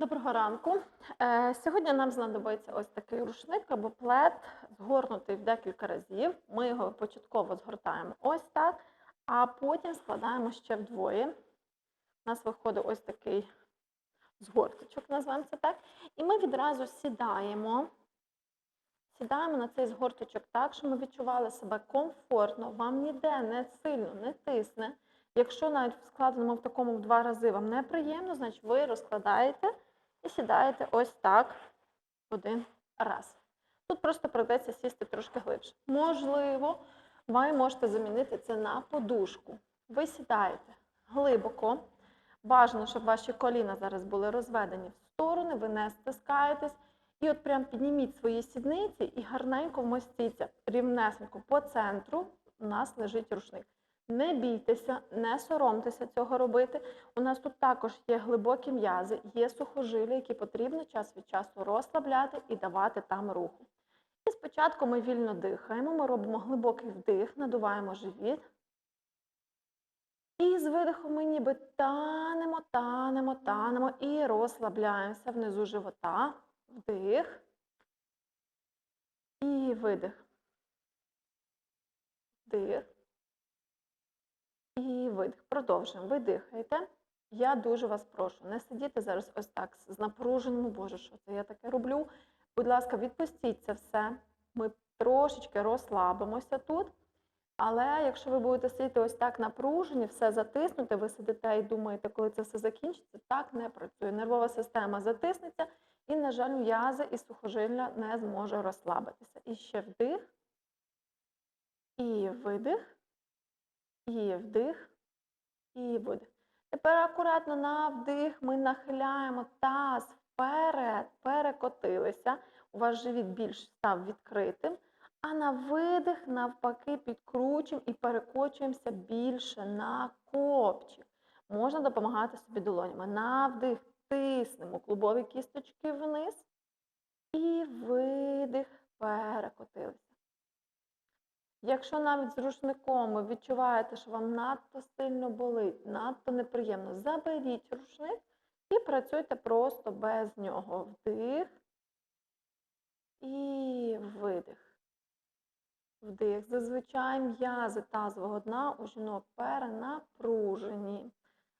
Доброго ранку. Е, Сьогодні нам знадобиться ось такий рушник або плед, згорнутий в декілька разів. Ми його початково згортаємо ось так, а потім складаємо ще вдвоє. У нас виходить ось такий згорточок, називаємо це так. І ми відразу сідаємо. Сідаємо на цей згорточок так, щоб ми відчували себе комфортно, вам ніде не сильно не тисне. Якщо навіть складеному в такому в два рази вам неприємно, значить ви розкладаєте і сідаєте ось так один раз. Тут просто придеться сісти трошки глибше. Можливо, ви можете замінити це на подушку. Ви сідаєте глибоко. Бажано, щоб ваші коліна зараз були розведені в сторони, ви не стискаєтесь. І от прям підніміть свої сідниці і гарненько вмостіться рівнесенько по центру. У нас лежить рушник. Не бійтеся, не соромтеся цього робити. У нас тут також є глибокі м'язи, є сухожилля, які потрібно час від часу розслабляти і давати там руху. І спочатку ми вільно дихаємо, ми робимо глибокий вдих, надуваємо живіт. І з видихом ми ніби танемо, танемо, танемо і розслабляємося внизу живота. Вдих. І видих. Вдих. І видих. Продовжуємо. Ви дихаєте. Я дуже вас прошу, не сидіти зараз ось так з напруженим, Боже, що це я таке роблю. Будь ласка, відпустіть це все. Ми трошечки розслабимося тут. Але якщо ви будете сидіти ось так напружені, все затиснути, ви сидите і думаєте, коли це все закінчиться, так не працює. Нервова система затиснеться, і, на жаль, м'язи і сухожилля не зможе розслабитися. І ще вдих, і видих, і вдих, і видих. Тепер акуратно на вдих ми нахиляємо таз вперед, перекотилися. У вас живіт більш став відкритим. А на видих, навпаки, підкручуємо і перекочуємося більше на копчик. Можна допомагати собі долонями. На вдих тиснемо клубові кісточки вниз. І видих, перекотилися. Якщо навіть з рушником ви відчуваєте, що вам надто сильно болить, надто неприємно, заберіть рушник і працюйте просто без нього. Вдих і видих. Вдих. Зазвичай м'язи тазового дна у жінок перенапружені.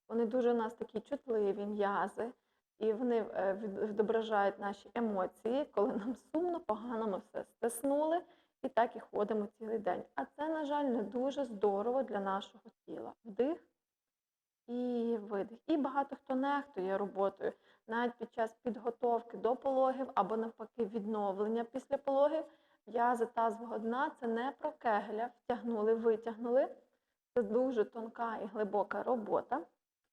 Вони дуже у нас такі чутливі м'язи, і вони е, відображають наші емоції, коли нам сумно, погано ми все стиснули і так і ходимо цілий день. А це, на жаль, не дуже здорово для нашого тіла. Вдих і видих. І багато хто нехтує роботою навіть під час підготовки до пологів або навпаки відновлення після пологів. М'язи тазового дна це не про кегеля, втягнули, витягнули. Це дуже тонка і глибока робота.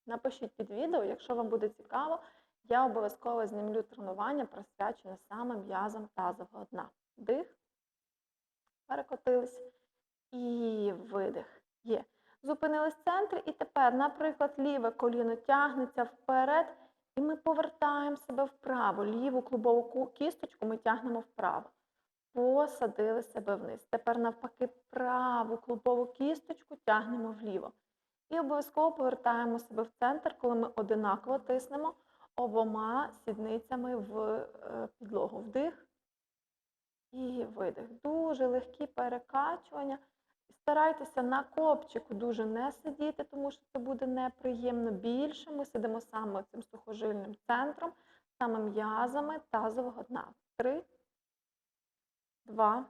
Напишіть під відео, якщо вам буде цікаво, я обов'язково знімлю тренування, присвячене саме м'язам тазового дна. Вдих, перекотились і видих. Є. Зупинились в центрі, і тепер, наприклад, ліве коліно тягнеться вперед, і ми повертаємо себе вправо. Ліву клубову кісточку ми тягнемо вправо. Посадили себе вниз. Тепер навпаки праву клубову кісточку тягнемо вліво. І обов'язково повертаємо себе в центр, коли ми одинаково тиснемо обома сідницями в е, підлогу. Вдих і видих. Дуже легкі перекачування. Старайтеся на копчику дуже не сидіти, тому що це буде неприємно більше. Ми сидимо саме цим сухожильним центром, саме м'язами тазового дна. Три, два,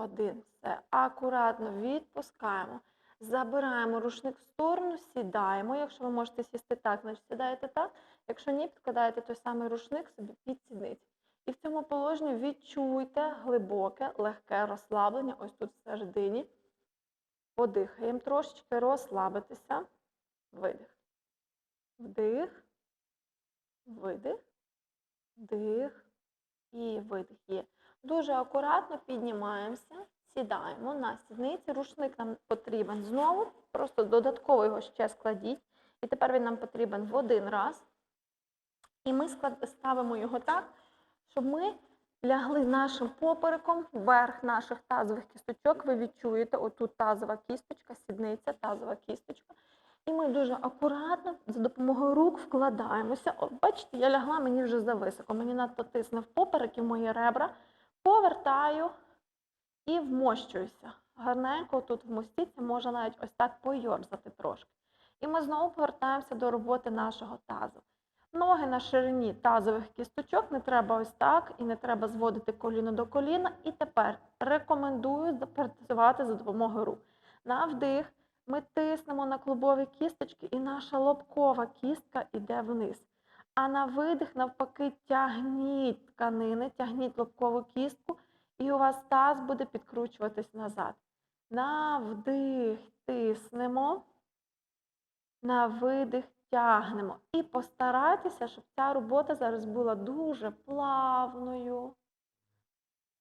один. Все. Акуратно відпускаємо. Забираємо рушник в сторону, сідаємо. Якщо ви можете сісти так, значить сідаєте так. Якщо ні, підкладаєте той самий рушник собі під сідниці. І в цьому положенні відчуйте глибоке, легке розслаблення, ось тут всередині. Подихаємо трошечки, розслабитися. Видих. Вдих. Видих. Вдих. І видих. Є. Дуже акуратно піднімаємося, сідаємо на сідниці. Рушник нам потрібен знову. Просто додатково його ще складіть. І тепер він нам потрібен в один раз. І ми ставимо його так, щоб ми лягли нашим попереком вверх наших тазових кісточок. Ви відчуєте отут тазова кісточка, сідниця, тазова кісточка. І ми дуже акуратно за допомогою рук вкладаємося. О, бачите, я лягла, мені вже зависоко. Мені надто тисне в поперек і мої ребра. Повертаю і вмощуюся. Гарненько тут вмостіться, можна навіть ось так пойорзати трошки. І ми знову повертаємося до роботи нашого тазу. Ноги на ширині тазових кісточок, не треба ось так, і не треба зводити коліно до коліна. І тепер рекомендую працювати за допомогою рук. На вдих ми тиснемо на клубові кісточки, і наша лобкова кістка йде вниз. А на видих, навпаки, тягніть тканини, тягніть лобкову кістку, і у вас таз буде підкручуватись назад. На вдих тиснемо, на видих тягнемо. І постарайтеся, щоб ця робота зараз була дуже плавною,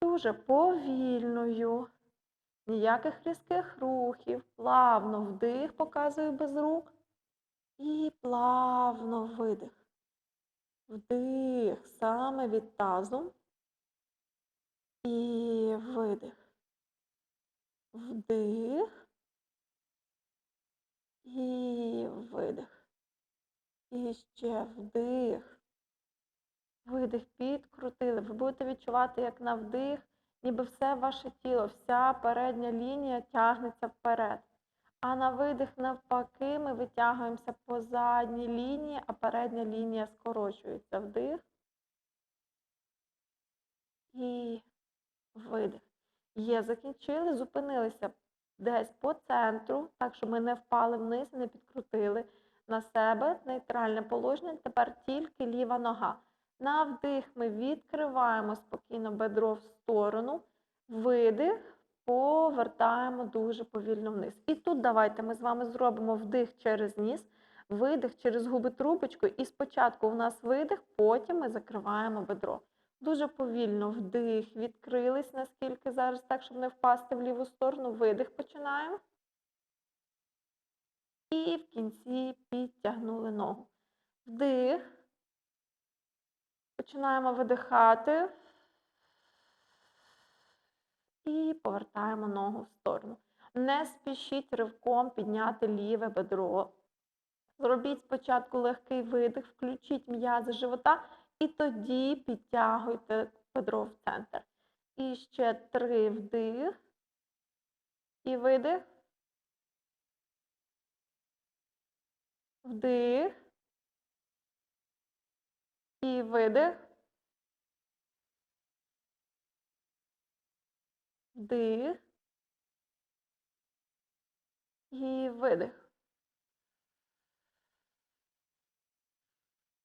дуже повільною. Ніяких різких рухів. Плавно вдих, показую без рук. І плавно видих. Вдих саме від тазу. І видих. Вдих. І видих. І ще вдих. Видих підкрутили. Ви будете відчувати, як на вдих, ніби все ваше тіло, вся передня лінія тягнеться вперед. А на видих, навпаки, ми витягуємося по задній лінії, а передня лінія скорочується. Вдих. І видих. Є, закінчили, зупинилися десь по центру, так що ми не впали вниз, не підкрутили на себе нейтральне положення. Тепер тільки ліва нога. На вдих ми відкриваємо спокійно бедро в сторону, видих, повертаємо дуже повільно вниз. І тут давайте ми з вами зробимо вдих через ніс, видих через губи трубочку. І спочатку у нас видих, потім ми закриваємо бедро. Дуже повільно вдих, відкрились, наскільки зараз, так, щоб не впасти в ліву сторону. Видих починаємо. І в кінці підтягнули ногу. Вдих. Починаємо видихати. І повертаємо ногу в сторону. Не спішіть ривком підняти ліве бедро. Зробіть спочатку легкий видих, включіть м'язи живота і тоді підтягуйте бедро в центр. І ще три вдих. І видих. Вдих. І видих. Вдих. І видих.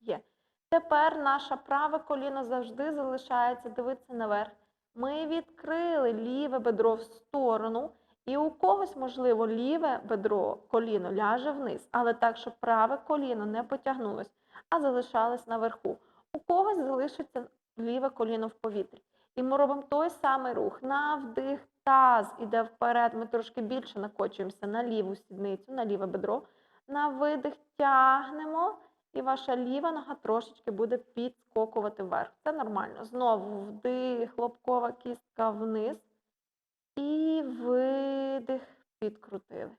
Є. Тепер наше праве коліно завжди залишається дивитися наверх. Ми відкрили ліве бедро в сторону, і у когось, можливо, ліве бедро, коліно ляже вниз, але так, щоб праве коліно не потягнулось, а залишалось наверху. У когось залишиться ліве коліно в повітрі. І ми робимо той самий рух. На вдих, таз іде вперед. Ми трошки більше накочуємося на ліву сідницю, на ліве бедро. На видих тягнемо, і ваша ліва нога трошечки буде підскокувати вверх. Це нормально. Знову вдих, лобкова кістка вниз. І видих, підкрутили.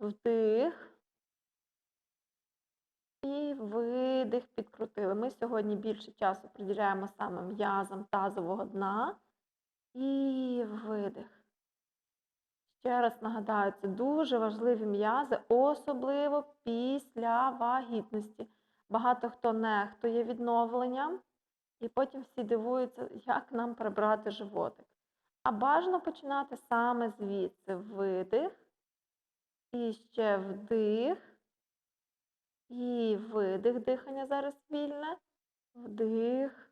Вдих. І видих, підкрутили. Ми сьогодні більше часу приділяємо саме м'язам тазового дна. І видих. Ще раз нагадаю, це дуже важливі м'язи, особливо після вагітності. Багато хто нехтує відновленням, і потім всі дивуються, як нам прибрати животик. А бажано починати саме звідси видих. І ще вдих. І видих, дихання зараз вільне. Вдих.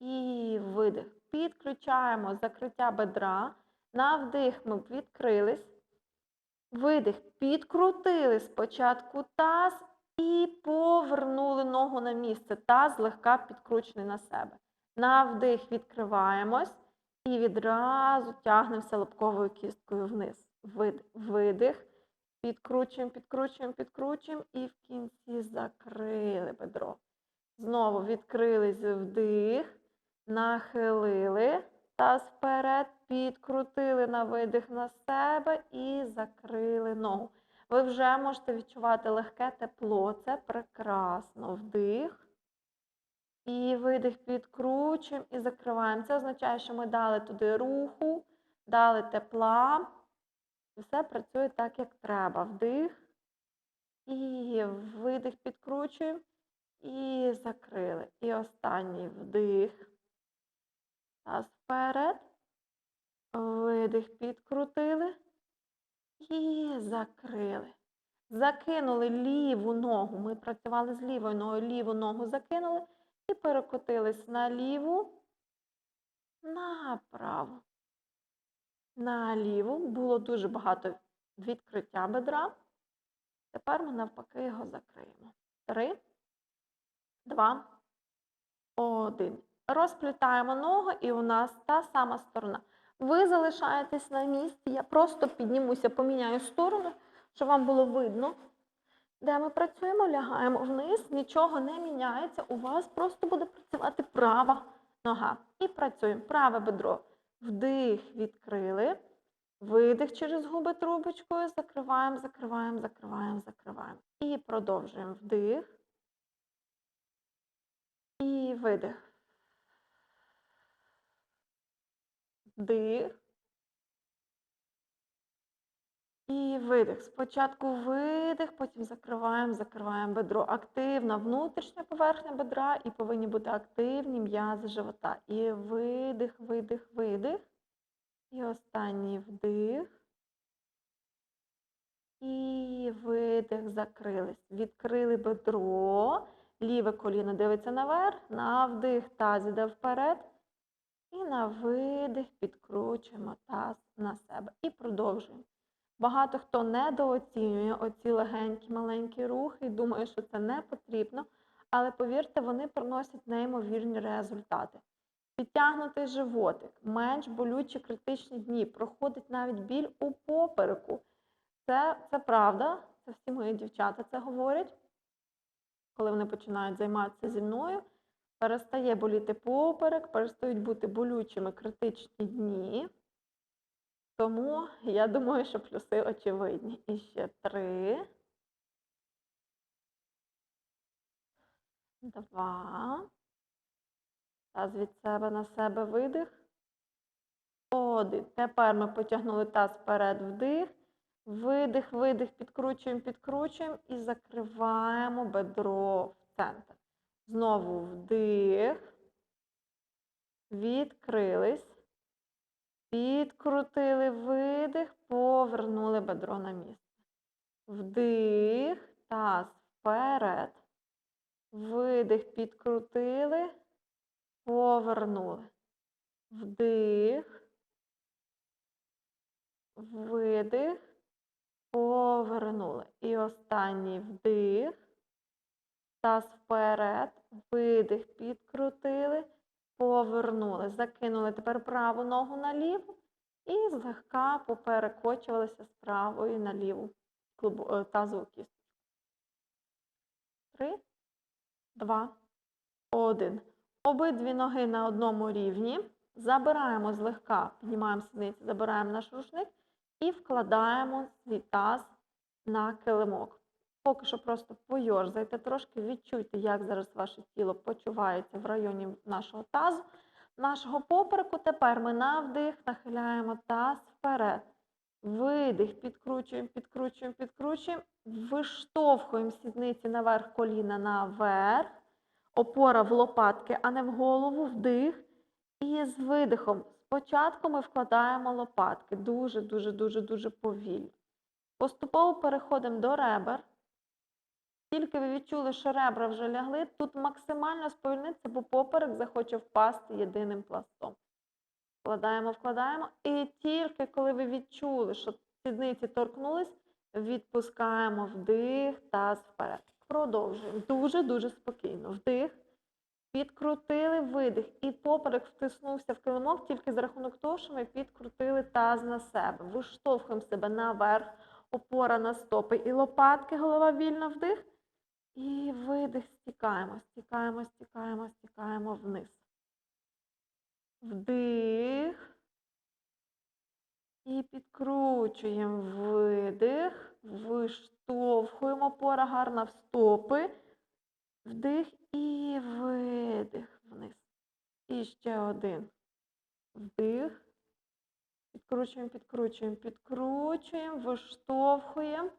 І видих. Підключаємо закриття бедра. На вдих ми відкрились. Видих. Підкрутили спочатку таз і повернули ногу на місце. Таз злегка підкручений на себе. На вдих відкриваємось і відразу тягнемося лобковою кісткою вниз. Видих. Підкручуємо, підкручуємо, підкручуємо і в кінці закрили бедро. Знову відкрились вдих, нахилили, таз вперед, підкрутили на видих на себе і закрили ногу. Ви вже можете відчувати легке тепло. Це прекрасно. Вдих. І видих підкручуємо і закриваємо. Це означає, що ми дали туди руху, дали тепла. Все працює так, як треба. Вдих. І видих підкручуємо. І закрили. І останній вдих. Таз вперед. Видих підкрутили. І закрили. Закинули ліву ногу. Ми працювали з лівою ногою. Ліву ногу закинули і перекотились на ліву, направо. На ліву. Було дуже багато відкриття бедра. Тепер ми навпаки його закриємо. Три, два, один. Розплітаємо ногу, і у нас та сама сторона. Ви залишаєтесь на місці. Я просто піднімуся, поміняю сторону, щоб вам було видно, де ми працюємо, лягаємо вниз, нічого не міняється. У вас просто буде працювати права нога. І працюємо. Праве бедро. Вдих, відкрили. Видих через губи трубочкою. Закриваємо, закриваємо, закриваємо, закриваємо. І продовжуємо вдих. І видих. Вдих. І видих. Спочатку видих, потім закриваємо, закриваємо бедро. Активна внутрішня поверхня бедра і повинні бути активні м'язи живота. І видих, видих, видих. І останній вдих. І видих, закрились. Відкрили бедро. Ліве коліно дивиться наверх. На вдих таз іде вперед. І на видих підкручуємо таз на себе. І продовжуємо. Багато хто недооцінює оці легенькі маленькі рухи і думає, що це не потрібно. Але повірте, вони приносять неймовірні результати. Підтягнутий животик, менш болючі критичні дні, проходить навіть біль у попереку. Це, це правда, це всі мої дівчата це говорять. Коли вони починають займатися зі мною, перестає боліти поперек, перестають бути болючими критичні дні. Тому я думаю, що плюси очевидні. І ще три. Два. Таз від себе на себе видих. Один. Тепер ми потягнули таз вперед вдих. Видих, видих, підкручуємо, підкручуємо і закриваємо бедро в центр. Знову вдих. Відкрились. Підкрутили видих, повернули бедро на місце. Вдих, таз вперед. Видих, підкрутили, повернули. Вдих. Видих. Повернули. І останній вдих. Таз вперед. Видих, підкрутили повернули, закинули тепер праву ногу на ліву і злегка поперекочувалися з правої на ліву е, тазову кісточку. Три, два, один. Обидві ноги на одному рівні. Забираємо злегка, піднімаємо сідниці, забираємо наш рушник і вкладаємо свій таз на килимок. Поки що просто пойорзайте трошки, відчуйте, як зараз ваше тіло почувається в районі нашого тазу, нашого попереку. Тепер ми на вдих нахиляємо таз вперед. Видих, підкручуємо, підкручуємо, підкручуємо. Виштовхуємо сідниці наверх коліна наверх. Опора в лопатки, а не в голову, вдих. І з видихом. Спочатку ми вкладаємо лопатки. Дуже-дуже, дуже, дуже повільно. Поступово переходимо до ребер. Тільки ви відчули, що ребра вже лягли, тут максимально сповільниться, бо поперек захоче впасти єдиним пластом. Вкладаємо, вкладаємо. І тільки коли ви відчули, що сідниці торкнулись, відпускаємо вдих, таз вперед. Продовжуємо. Дуже-дуже спокійно. Вдих. Підкрутили видих. І поперек втиснувся в килимок тільки за рахунок того, що ми підкрутили таз на себе. Виштовхуємо себе наверх, опора на стопи і лопатки, голова вільна вдих. І видих, стікаємо, стікаємо, стікаємо, стікаємо вниз. Вдих. І підкручуємо видих, виштовхуємо опора гарна в стопи. Вдих і видих вниз. І ще один. Вдих. Підкручуємо, підкручуємо, підкручуємо, виштовхуємо.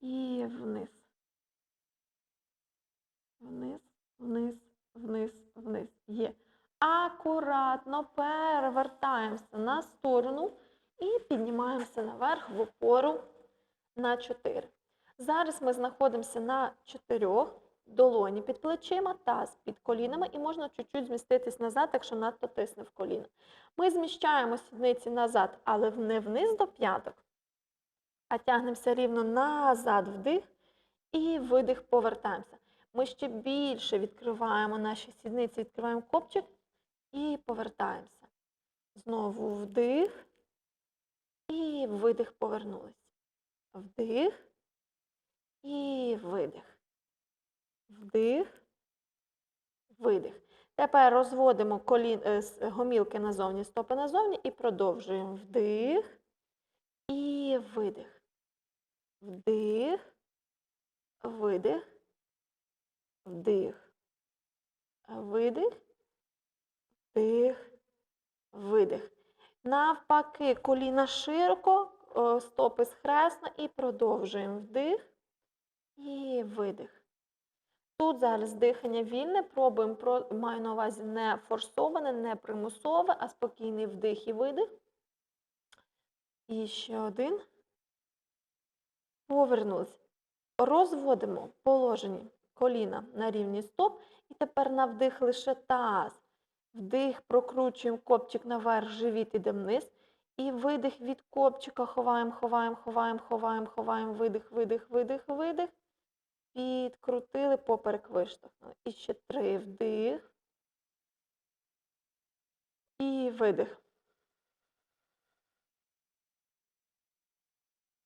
І вниз. Вниз, вниз, вниз, вниз. Є. Акуратно перевертаємося на сторону і піднімаємося наверх в опору на 4. Зараз ми знаходимося на 4 долоні під плечима, таз під колінами і можна чуть-чуть зміститись назад, якщо надто тисне в коліна. Ми зміщаємо сідниці назад, але не вниз до п'яток, а тягнемося рівно назад вдих і видих повертаємося. Ми ще більше відкриваємо наші сідниці, відкриваємо копчик і повертаємося. Знову вдих і видих повернулись. Вдих і видих. Вдих, видих. Тепер розводимо колін, е, гомілки назовні, стопи назовні і продовжуємо. Вдих і видих. Вдих, видих, вдих, видих, вдих, видих. Навпаки, коліна широко, о, стопи схресно і продовжуємо. Вдих і видих. Тут зараз дихання вільне, пробуємо, маю на увазі не форсоване, не примусове, а спокійний вдих і видих. І ще один. Повернулись. Розводимо положені коліна на рівні стоп. І тепер на вдих лише таз. Вдих, прокручуємо копчик наверх, живіт іде вниз. І видих від копчика ховаємо, ховаємо, ховаємо, ховаємо, ховаємо, видих, видих, видих, видих. Підкрутили, поперек виштовхнули. І ще три вдих. І видих.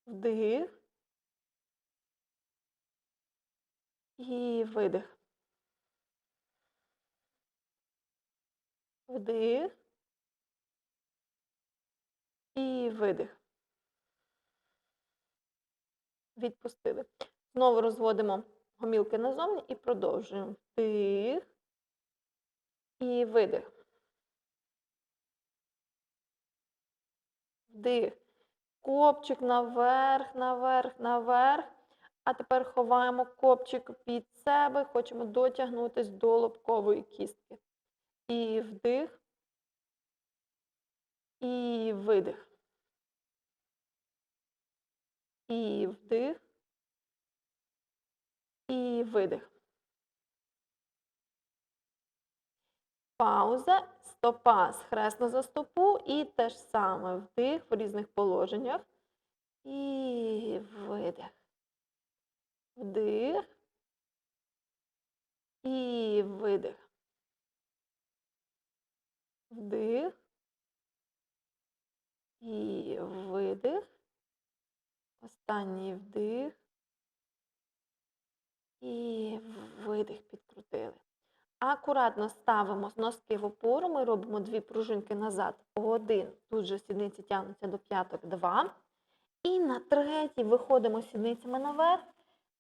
Вдих. І видих. Вдих. І видих. Відпустили. Знову розводимо гомілки назовні і продовжуємо. Вдих. І видих. Вдих. Копчик наверх, наверх, наверх. А тепер ховаємо копчик під себе, хочемо дотягнутися до лобкової кістки. І вдих. І видих. І вдих. І видих. Пауза, стопа схресно за стопу і те ж саме вдих в різних положеннях. І видих. Вдих. І видих. Вдих. І видих. Останній вдих. І видих підкрутили. Акуратно ставимо носки в опору. Ми робимо дві пружинки назад. Один. Тут же сідниці тягнуться до п'яток. Два. І на третій виходимо сідницями наверх.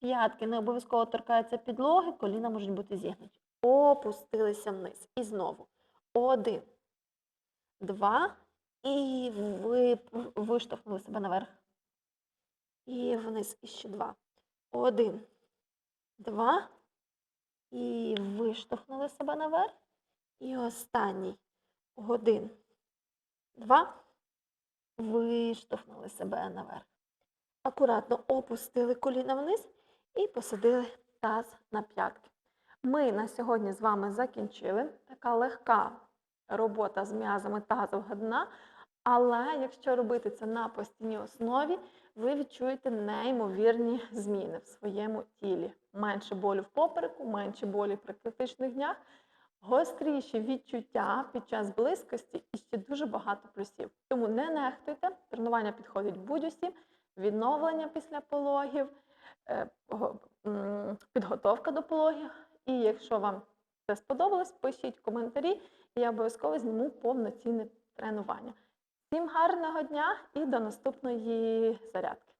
П'ятки не обов'язково торкаються підлоги, коліна можуть бути зігнуті. Опустилися вниз. І знову. Один. Два. І ви виштовхнули себе наверх. І вниз. І ще два. Один. Два. І виштовхнули себе наверх. І останній. Один. Два. Виштовхнули себе наверх. Акуратно опустили коліна вниз і посадили таз на п'ятки. Ми на сьогодні з вами закінчили. Така легка робота з м'язами тазового дна. Але якщо робити це на постійній основі, ви відчуєте неймовірні зміни в своєму тілі. Менше болю в попереку, менше болі при критичних днях, гостріші відчуття під час близькості і ще дуже багато плюсів. Тому не нехтуйте, тренування підходить будь-усім, відновлення після пологів, підготовка до пологів. І якщо вам це сподобалось, пишіть коментарі, і я обов'язково зніму повноцінне тренування. Всім гарного дня і до наступної зарядки.